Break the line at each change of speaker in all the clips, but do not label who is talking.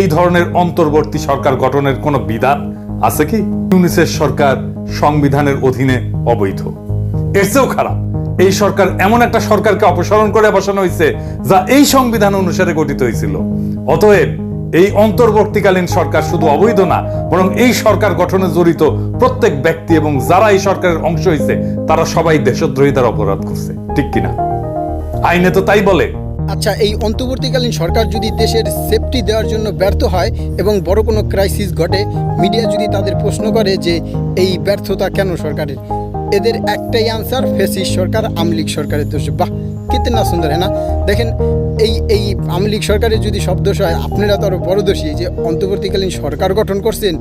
এই ধরনের অন্তর্বর্তী সরকার গঠনের কোনো বিধান আছে কি? ইউনিসেফ সরকার সংবিধানের অধীনে অবৈধ। এর চেয়েও খারাপ, এই সরকার এমন একটা সরকারকে অপসারণ করে বসানো হয়েছে যা এই সংবিধান অনুসারে গঠিত হয়েছিল। অতএব এই অন্তর্বর্তীকালীন সরকার শুধু অবৈধ না, বরং এই সরকার গঠনে জড়িত প্রত্যেক ব্যক্তি এবং যারা এই সরকারের অংশ হয়েছে, তারা সবাই দেশদ্রোহিতার অপরাধ করছে। ঠিক কিনা? আইনে তো তাই বলে
আচ্ছা এই অন্তর্বর্তীকালীন সরকার যদি দেশের সেফটি দেওয়ার জন্য ব্যর্থ হয় এবং বড় কোনো ক্রাইসিস ঘটে মিডিয়া যদি তাদের প্রশ্ন করে যে এই ব্যর্থতা কেন সরকারের? এদের একটাই আনসার ফেসিস সরকার আমলিক সরকারের দোষ। বাহ কিতনা সুন্দর হ্যাঁ না? দেখেন, এই এই আমলিক সরকারের যদি সব দোষ হয়, আপনারা তো আরও বড় দোষী। যে অন্তর্বর্তীকালীন সরকার গঠন করছেন,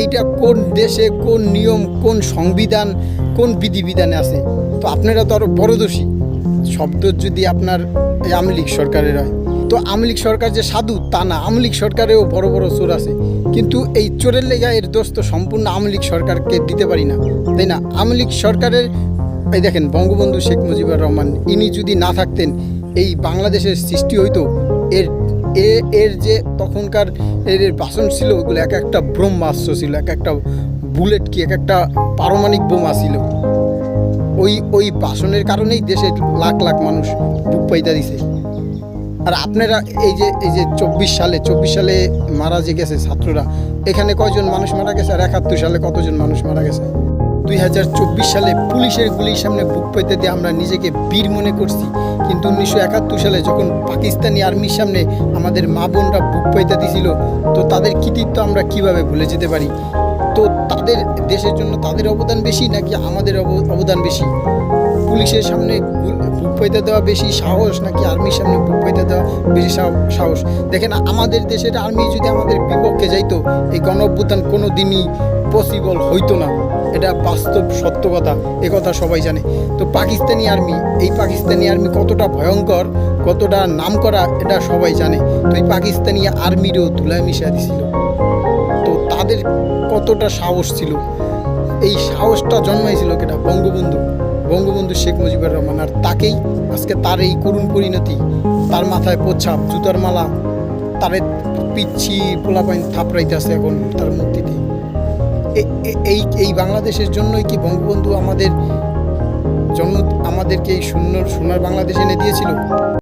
এইটা কোন দেশে কোন নিয়ম, কোন সংবিধান, কোন বিধিবিধানে আছে? তো আপনারা তো আরও বড় দোষী। শব্দ যদি আপনার এই আমলিক সরকারের হয়। তো আমলিক সরকার যে সাধু, তা না। আমলিক সরকারেও বড় বড় চোর আছে। কিন্তু এই চোরের লেগা এর দোষ তো সম্পূর্ণ আমলিক সরকারকে দিতে পারি না। তাই না? আমলিক সরকারের, এই দেখেন, বঙ্গবন্ধু শেখ মুজিবুর রহমান, ইনি যদি না থাকতেন, এই বাংলাদেশের সৃষ্টি হইতো, এর, এ, এর যে তখনকার এর বাসন ছিল, ওগুলো এক একটা ব্রহ্মাস্ত্র ছিল, এক একটা বুলেট কি, এক একটা পারমাণিক বোমা ছিল। ওই ওই বাসনের কারণেই দেশের লাখ লাখ মানুষ বুক পাইতা দিছে। আর আপনারা এই যে এই যে চব্বিশ সালে চব্বিশ সালে মারা যে গেছে ছাত্ররা, এখানে কয়জন মানুষ মারা গেছে আর একাত্তর সালে কতজন মানুষ মারা গেছে? দুই হাজার চব্বিশ সালে পুলিশের গুলির সামনে বুক পেতে দিয়ে আমরা নিজেকে বীর মনে করছি। কিন্তু উনিশশো একাত্তর সালে যখন পাকিস্তানি আর্মির সামনে আমাদের মা বোনরা বুক পাইতে দিছিল, তো তাদের কৃতিত্ব আমরা কীভাবে ভুলে যেতে পারি? তো তাদের দেশের জন্য তাদের অবদান বেশি নাকি আমাদের অব- অবদান বেশি? পুলিশের সামনে বুক পাইতে দেওয়া বেশি সাহস নাকি আর্মির সামনে বুক পাইতে দেওয়া বেশি সাহ- সাহস? দেখেন, আমাদের দেশের আর্মি যদি আমাদের বিপক্ষে যাইতো, এই গণ অভ্যুত্থান কোনো দিনই পসিবল হইতো না। এটা বাস্তব সত্য কথা, এ কথা সবাই জানে। তো পাকিস্তানি আর্মি, এই পাকিস্তানি আর্মি কতটা ভয়ঙ্কর, কতটা নাম করা এটা সবাই জানে। তো এই পাকিস্তানি আর্মিরও ধুলায় মিশা দিছিল। তো তাদের কতটা সাহস ছিল। এই সাহসটা জন্মাইছিল কেটা বঙ্গবন্ধু বঙ্গবন্ধু শেখ মুজিবুর রহমান। আর তাকেই আজকে তার এই করুণ পরিণতি, তার মাথায় পোছাপ জুতার মালা, তারে পিচ্ছি পোলা পোলাপাইন থাপড়াইতেছে এখন তার এ- এই এই বাংলাদেশের জন্যই কি বঙ্গবন্ধু আমাদের জন্ম, আমাদেরকে এই শূন্য সোনার বাংলাদেশ এনে দিয়েছিল?